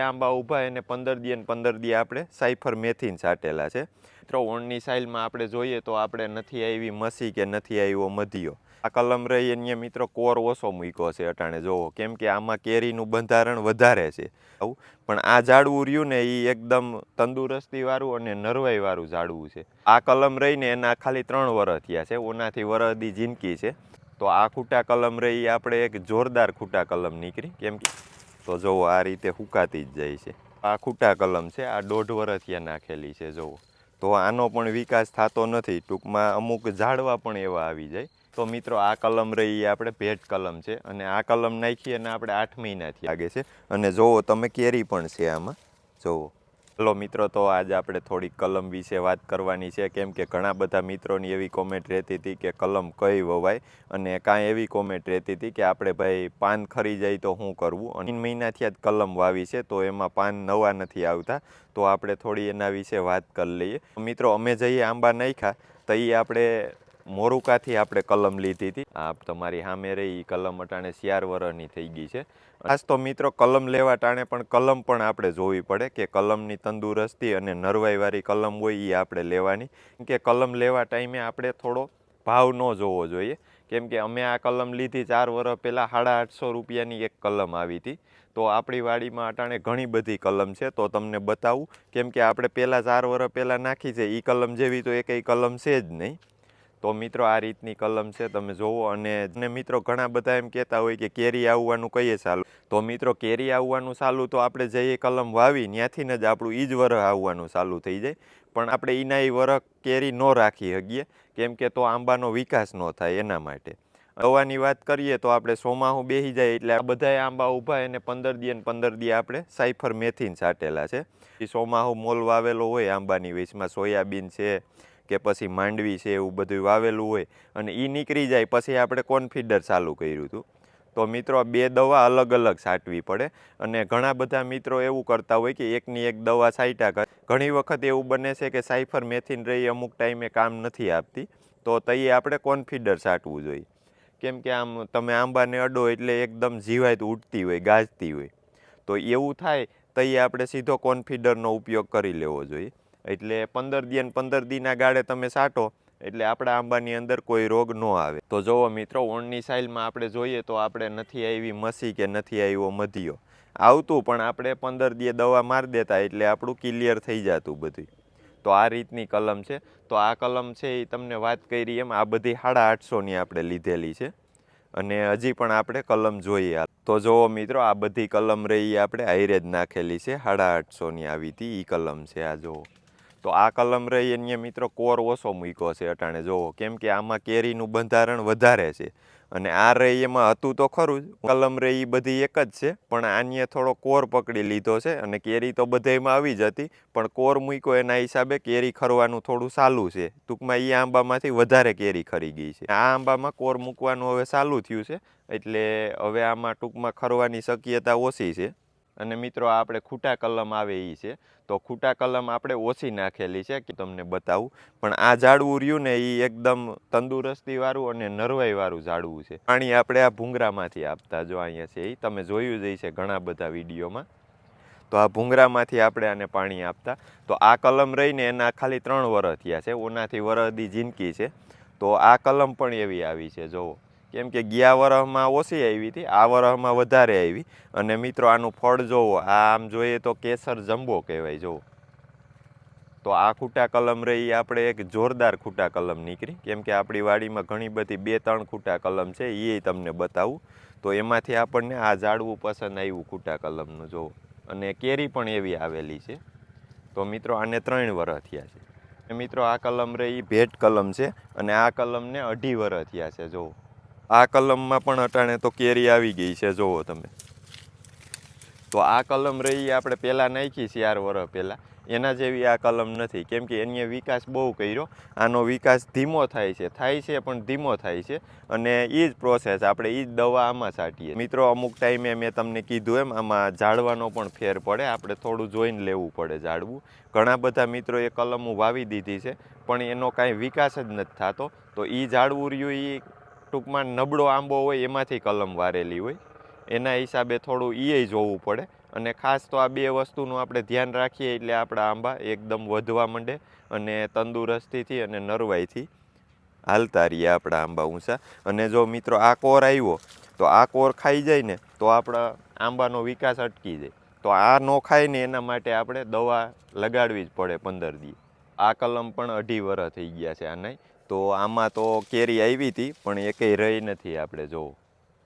આંબા ઊભા એને પંદર દી અને પંદર દી આપણે સાયફર મેથીન છાંટેલા છે. મિત્રો ઓણની સાઇલમાં આપણે જોઈએ તો આપણે નથી આવી મસી કે નથી આવ્યો મધીયો. આ કલમ રહી એને મિત્રો કોર ઓછો મૂક્યો છે અટાણે. જોવો કેમ કે આમાં કેરીનું બંધારણ વધારે છે. આવું. પણ આ ઝાડવું રહ્યું ને એ એકદમ તંદુરસ્તીવાળું અને નરવાઈવાળું ઝાડવું છે. આ કલમ રહીને એના ખાલી ત્રણ વરસ થયા છે. ઓનાથી વરદી જિંદગી છે. તો આ ખૂટા કલમ રહી, આપણે એક જોરદાર ખૂટા કલમ નીકળી. કેમ કે તો જુઓ આ રીતે હુકાતી જ જાય છે. આ ખૂટા કલમ છે, આ દોઢ વરસિયા નાખેલી છે જુઓ તો આનો પણ વિકાસ થતો નથી. ટૂંકમાં અમુક ઝાડવા પણ એવા આવી જાય. તો મિત્રો, આ કલમ રહી આપણે ભેટ કલમ છે અને આ કલમ નાખીએ અને આપણે આઠ મહિનાથી લાગે છે. અને જુઓ તમે કેરી પણ છે આમાં જોવો હલો મિત્રો, તો આજે આપણે થોડીક કલમ વિશે વાત કરવાની છે. કેમ કે ઘણા બધા મિત્રોની એવી કોમેન્ટ રહેતી હતી કે કલમ કઈ વવાય અને કાંઈ એવી કોમેન્ટ રહેતી હતી કે આપણે ભાઈ પાન ખરી જાય તો શું કરવું? અને મહિનાથી જ કલમ વાવી છે, તો એમાં પાન નવા નથી આવતા. તો આપણે થોડી એના વિશે વાત કરી લઈએ. મિત્રો, અમે જઈએ આંબા નાખ્યા, તો એ આપણે મોરુકાથી આપણે કલમ લીધી હતી. આ તમારી સામે રહી એ કલમ અટાણે શિયાર વરની થઈ ગઈ છે. ખાસ તો મિત્રો કલમ લેવા ટાણે પણ કલમ પણ આપણે જોવી પડે કે કલમની તંદુરસ્તી અને નરવાઈવાળી કલમ હોય એ આપણે લેવાની. કે કલમ લેવા ટાઈમે આપણે થોડો ભાવ ન જોવો જોઈએ. કેમ કે અમે આ કલમ લીધી ચાર વર્ષ પહેલાં સાડા આઠસો રૂપિયાની એક કલમ આવી હતી. તો આપણી વાડીમાં અટાણે ઘણી બધી કલમ છે. તો તમને બતાવું, કેમ કે આપણે પહેલાં ચાર વર્ષ પહેલાં નાખી છે. એ કલમ જેવી તો એકેય કલમ છે જ નહીં. તો મિત્રો આ રીતની કલમ છે, તમે જોવો. અને મિત્રો ઘણા બધા એમ કહેતા હોય કે કેરી આવવાનું કહીએ ચાલુ. તો મિત્રો કેરી આવવાનું ચાલુ તો આપણે જઈએ કલમ વાવી, ત્યાંથી જ આપણું ઈજ વરહ આવવાનું ચાલુ થઈ જાય. પણ આપણે એના એ વરહ કેરી ન રાખી શકીએ, કેમ કે તો આંબાનો વિકાસ ન થાય એના માટે. દવાની વાત કરીએ તો આપણે સોમાહું બેસી જાય એટલે આ બધાય આંબા ઊભા એને પંદર દી અને પંદર દી આપણે સાયફર મેથીન છાંટેલા છે. એ સોમાહું મોલ વાવેલો હોય આંબાની વેચમાં સોયાબીન છે કે પછી માંડવી છે એવું બધું વાવેલું હોય અને એ નીકળી જાય પછી આપણે કોન્ફિડર ચાલુ કર્યું હતું તો મિત્રો બે દવા અલગ અલગ છાંટવી પડે અને ઘણા બધા મિત્રો એવું કરતા હોય કે એકની એક દવા છાંટ્યા કરે. ઘણી વખત એવું બને છે કે સાયફર મેથીન રહી અમુક ટાઈમે કામ નથી આપતી, તો તઈએ આપણે કોન્ફિડર છાંટવું જોઈએ? કેમ કે આમ તમે આંબાને અડો એટલે એકદમ જીવાત ઉઠતી હોય, ગાજતી હોય. તો એવું થાય તઈએ આપણે સીધો કોન્ફિડરનો ઉપયોગ કરી લેવો જોઈએ. એટલે પંદર દી અને પંદર દીના ગાળે તમે સાટો, એટલે આપણા આંબાની અંદર કોઈ રોગ ન આવે. તો જુઓ મિત્રો ઓણની સાઇલમાં આપણે જોઈએ તો આપણે નથી આવી મસી કે નથી આવ્યો મધીયો. આવતું પણ આપણે પંદર દીએ દવા મારી દેતા એટલે આપણું ક્લિયર થઈ જતું બધું તો આ રીતની કલમ છે. તો આ કલમ છે એ તમને વાત કરી એમ આ બધી સાડા આઠસોની આપણે લીધેલી છે. અને હજી પણ આપણે કલમ જોઈએ તો જુઓ મિત્રો, આ બધી કલમ રહી આપણે હાઈરેજ નાખેલી છે. સાડા આઠસોની આવી હતી એ કલમ છે આ, જુઓ. તો આ કલમ રહી એને મિત્રો કોર ઓછો મૂક્યો છે અટાણે. જોવો કેમ કે આમાં કેરીનું બંધારણ વધારે છે અને આ રહી એમાં હતું તો ખરું જ. કલમ રહી બધી એક જ છે, પણ આને થોડો કોર પકડી લીધો છે અને કેરી તો બધાયમાં આવી જ હતી, પણ કોર મૂક્યો એના હિસાબે કેરી ખરવાનું થોડું સાલું છે. ટૂંકમાં એ આંબામાંથી વધારે કેરી ખરી ગઈ છે. આ આંબામાં કોર મૂકવાનું હવે સાલું થયું છે, એટલે હવે આમાં ટૂંકમાં ખરવાની શક્યતા ઓછી છે. અને મિત્રો આપણે ખૂટા કલમ આવે એ છે. તો ખૂટા કલમ આપણે ઓછી નાખેલી છે કે તમને બતાવું. પણ આ ઝાડવું રહ્યું ને એ એકદમ તંદુરસ્તીવાળું અને નરવાઈવાળું ઝાડવું છે. પાણી આપણે આ ભૂંગરામાંથી આપતા જો અહીંયા છે એ તમે જોયું જ છે ઘણા બધા વિડીયોમાં. તો આ ભૂંગરામાંથી આપણે આને પાણી આપતા. તો આ કલમ રહીને એના ખાલી ત્રણ વરસ થયા છે. ઓનાથી વરસની જિંદગી છે. તો આ કલમ પણ એવી આવી છે જોવો કેમ કે ગયા વરહમાં ઓછી આવી હતી, આ વરહમાં વધારે આવી. અને મિત્રો, આનું ફળ જોવો, આ આમ જોઈએ તો કેસર જંબો કહેવાય, જોવો. તો આ ખૂટા કલમ રહી, આપણે એક જોરદાર ખૂટા કલમ નીકળી. કેમ કે આપણી વાડીમાં ઘણી બધી બે ત્રણ ખૂટા કલમ છે એ તમને બતાવું. તો એમાંથી આપણને આ ઝાડવું પસંદ આવ્યું ખૂટા કલમનું, જોવો. અને કેરી પણ એવી આવેલી છે. તો મિત્રો, આને ત્રણ વર થયા છે. મિત્રો, આ કલમ રહી, ભેટ કલમ છે. અને આ કલમને અઢી વરસ થયા છે, જોવો. આ કલમમાં પણ અટાણે તો કેરી આવી ગઈ છે જોવો તમે. તો આ કલમ રહી આપણે પહેલાં નાખી ચાર વર્ષ પહેલાં. એના જેવી આ કલમ નથી, કેમ કે એને વિકાસ બહુ કર્યો. આનો વિકાસ ધીમો થાય છે થાય છે પણ ધીમો થાય છે. અને એ જ પ્રોસેસ આપણે એ જ દવા આમાં છાંટીએ. મિત્રો, અમુક ટાઈમે મેં તમને કીધું એમ, આમાં ઝાડવાનો પણ ફેર પડે. આપણે થોડું જોઈને લેવું પડે ઝાડવું. ઘણા બધા મિત્રો એ કલમો વાવી દીધી છે, પણ એનો કાંઈ વિકાસ જ નથી થતો. તો એ ઝાડવું રહ્યું એ ટૂંકમાં નબળો આંબો હોય એમાંથી કલમ વારેલી હોય. એના હિસાબે થોડું એ જોવું પડે. અને ખાસ તો આ બે વસ્તુનું આપણે ધ્યાન રાખીએ એટલે આપણા આંબા એકદમ વધવા માંડે અને તંદુરસ્તીથી અને નરવાઈથી હાલતા રહીએ આપણા આંબા ઊંચા. અને જો મિત્રો આ કોર આવ્યો, તો આ કોર ખાઈ જાય ને તો આપણા આંબાનો વિકાસ અટકી જાય. તો આ ન ખાય ને એના માટે આપણે દવા લગાડવી જ પડે પંદર દી. આ કલમ પણ અઢી વરસ થઈ ગયા છે આના તો આમાં તો કેરી આવી હતી, પણ એકેય રહી નથી આપણે, જો.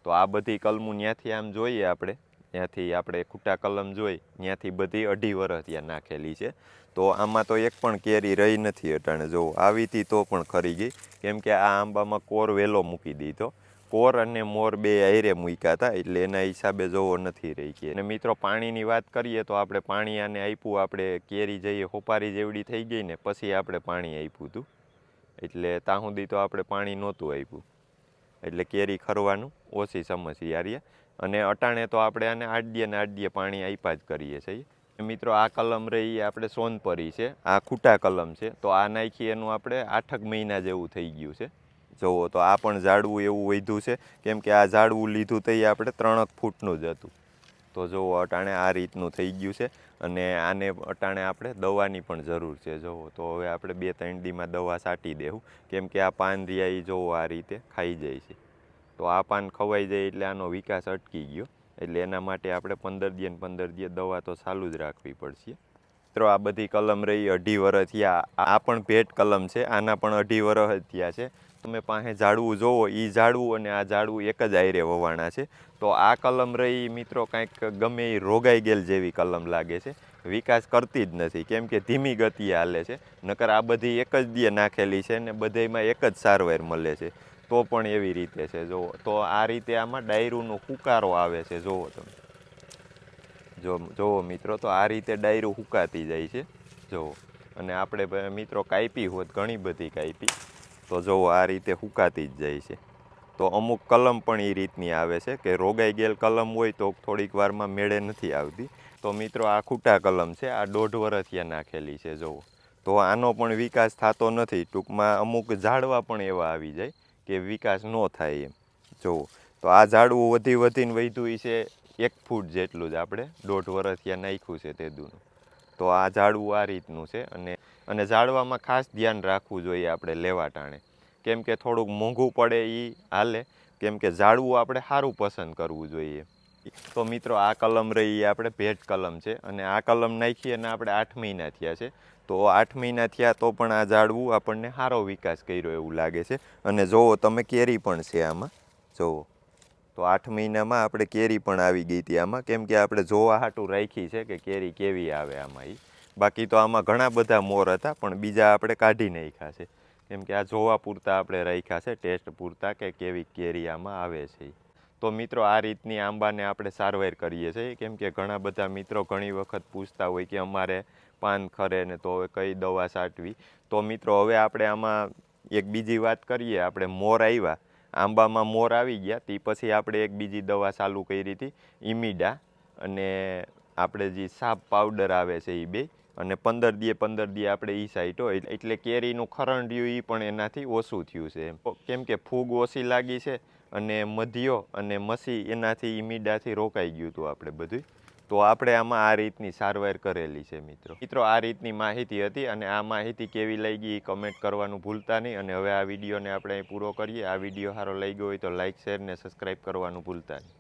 તો આ બધી કલમું ત્યાંથી આમ જોઈએ આપણે. ત્યાંથી આપણે ખૂટા કલમ જોઈ ત્યાંથી બધી અઢી વરસ ત્યાં નાખેલી છે. તો આમાં તો એક પણ કેરી રહી નથી અટાણે, જો. આવી હતી તો પણ ખરી ગઈ. કેમ કે આ આંબામાં કોર વહેલો મૂકી દીધો. કોર અને મોર બે આયરે મૂક્યા હતા, એટલે એના હિસાબે જોવો નથી રહી ગઈ. અને મિત્રો, પાણીની વાત કરીએ તો આપણે પાણી આને આપ્યું, આપણે કેરી જઈએ હોપારી જેવડી થઈ ગઈ ને, પછી આપણે પાણી આપ્યું હતું. એટલે ત્યાં સુધી તો આપણે પાણી નહોતું આપ્યું એટલે કેરી ખરવાનું, ઓછી સમસ્યા રહ્યા અને અટાણે તો આપણે આને આડડીએ ને આડડીએ પાણી આપ્યા જ કરીએ છીએ. મિત્રો આ કલમ રહી આપણે સોનપરી છે, આ ખૂટા કલમ છે. તો આ નાખી એનું આપણે આઠક મહિના જેવું થઈ ગયું છે. જુઓ તો આ પણ ઝાડવું એવું વધ્યું છે. કેમ કે આ ઝાડવું લીધું તો એ આપણે ત્રણક ફૂટનું જ હતું. તો જુઓ અટાણે આ રીતનું થઈ ગયું છે અને આને અટાણે આપણે દવાની પણ જરૂર છે જુઓ તો હવે આપણે બે ત્રણ દીમાં દવા છાંટી દેવું કેમ કે આ પાન રહ્યા એ જુઓ આ રીતે ખાઈ જાય છે. તો આ પાન ખવાઈ જાય એટલે આનો વિકાસ અટકી ગયો. એટલે એના માટે આપણે પંદર દીએ ને પંદર દીએ દવા તો ચાલુ જ રાખવી પડશે. મિત્રો, આ બધી કલમ રહી અઢી વર્ષ થયા. આ પણ ભેટ કલમ છે. આના પણ અઢી વર્ષ થયા છે. તમે પાસે ઝાડવું જોવો એ ઝાડવું અને આ ઝાડવું એક જ આયરે વવાણા છે. તો આ કલમ રહી મિત્રો કાંઈક ગમે એ રોગાઈ ગયેલ જેવી કલમ લાગે છે. વિકાસ કરતી જ નથી, કેમ કે ધીમી ગતિએ હાલે છે. નકર આ બધી એક જ દીએ નાખેલી છે ને બધામાં એક જ સારવાર મળે છે. તો પણ એવી રીતે છે જુઓ તો આ રીતે આમાં ડાયરુનો હુકારો આવે છે જુઓ તમે. જો જુઓ મિત્રો, તો આ રીતે ડાયરું હુકાતી જાય છે. જુઓ અને આપણે મિત્રો કાપી હોત, ઘણી બધી કાપી તો જુઓ આ રીતે હુકાતી જ જાય છે. તો અમુક કલમ પણ એ રીતની આવે છે કે રોગાઈ ગયેલ કલમ હોય તો થોડીક વારમાં મેળે નથી આવતી. તો મિત્રો આ ખૂટા કલમ છે, આ દોઢ વરસિયા નાખેલી છે, જુઓ. તો આનો પણ વિકાસ થતો નથી. ટૂંકમાં અમુક ઝાડવા પણ એવા આવી જાય કે વિકાસ ન થાય એમ. જુઓ. તો આ ઝાડવું વધી વધીને વધ્યું છે એક ફૂટ જેટલું જ આપણે દોઢ વરસિયા નાખ્યું છે તેદુનું. તો આ ઝાડવું આ રીતનું છે અને અને ઝાડવામાં ખાસ ધ્યાન રાખવું જોઈએ આપણે લેવા ટાણે. કેમ કે થોડુંક મોંઘું પડે એ હાલે, કેમ કે ઝાડવું આપણે સારું પસંદ કરવું જોઈએ. તો મિત્રો આ કલમ રહી એ આપણે ભેટ કલમ છે અને આ કલમ નાખી અને આપણે આઠ મહિના થયા છે. તો આઠ મહિના થયા તો પણ આ ઝાડવું આપણને સારો વિકાસ કર્યો એવું લાગે છે. અને જુઓ તમે કેરી પણ છે આમાં. જુઓ તો આઠ મહિનામાં આપણે કેરી પણ આવી ગઈ હતી આમાં. કેમ કે આપણે જોવા હાટું રાખી છે કે કેરી કેવી આવે આમાં એ બાકી તો આમાં ઘણા બધા મોર હતા, પણ બીજા આપણે કાઢી નાખ્યા છે. કેમ કે આ જોવા પૂરતા આપણે રાખ્યા છે, ટેસ્ટ પૂરતા કે કેવી કેરી આમાં આવે છે. તો મિત્રો, આ રીતની આંબાને આપણે સારવાર કરીએ છીએ. કેમ કે ઘણા બધા મિત્રો ઘણી વખત પૂછતા હોય કે અમારે પાન ખરે ને તો હવે કઈ દવા છાંટવી તો મિત્રો, હવે આપણે આમાં એક બીજી વાત કરીએ. આપણે મોર આવ્યા. આંબામાં મોર આવી ગયા. તે પછી આપણે એક બીજી દવા ચાલુ કરી હતી ઇમિડા અને આપણે જે સાપ પાવડર આવે છે એ બે. અને પંદર દીએ પંદર દીએ આપણે એ સાઈટો એટલે કેરીનું ખરણ રહ્યું એ પણ એનાથી ઓછું થયું છે. કેમ કે ફૂગ ઓછી લાગી છે અને મધ્યો અને મસી એનાથી ઇમિડાથી રોકાઈ ગયું હતું આપણે બધું તો આપણે આમાં આ રીતની સારવાર કરેલી છે, મિત્રો. મિત્રો, આ રીતની માહિતી હતી અને આ માહિતી કેવી લઈ એ કમેન્ટ કરવાનું ભૂલતા નહીં અને હવે આ વિડીયોને આપણે પૂરો કરીએ. આ વીડિયો સારો લઈ ગયો હોય તો લાઇક શેર ને સબસ્ક્રાઈબ કરવાનું ભૂલતા નહીં.